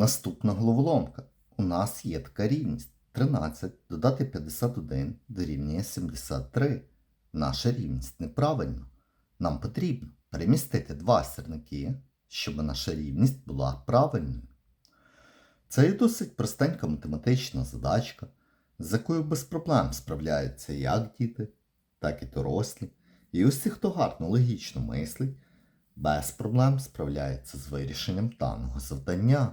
Наступна головоломка. У нас є така рівність. 13 додати 51 дорівнює 73. Наша рівність неправильна. Нам потрібно перемістити два сірники, щоб наша рівність була правильною. Це є досить простенька математична задачка, з якою без проблем справляються як діти, так і дорослі. І усі, хто гарно логічно мислить, без проблем справляється з вирішенням даного завдання.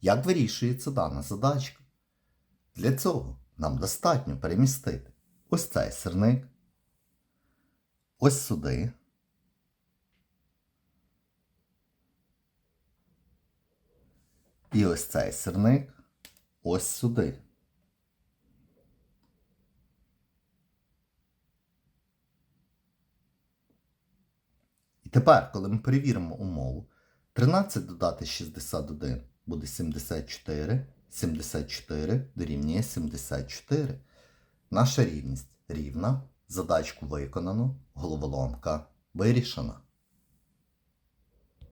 Як вирішується дана задачка? Для цього нам достатньо перемістити ось цей сирник, ось сюди. І ось цей сирник ось сюди. І тепер, коли ми перевіримо умову, 13 додати 61 буде 74, 74 дорівнює 74. Наша рівність рівна, задачку виконано, головоломка вирішена.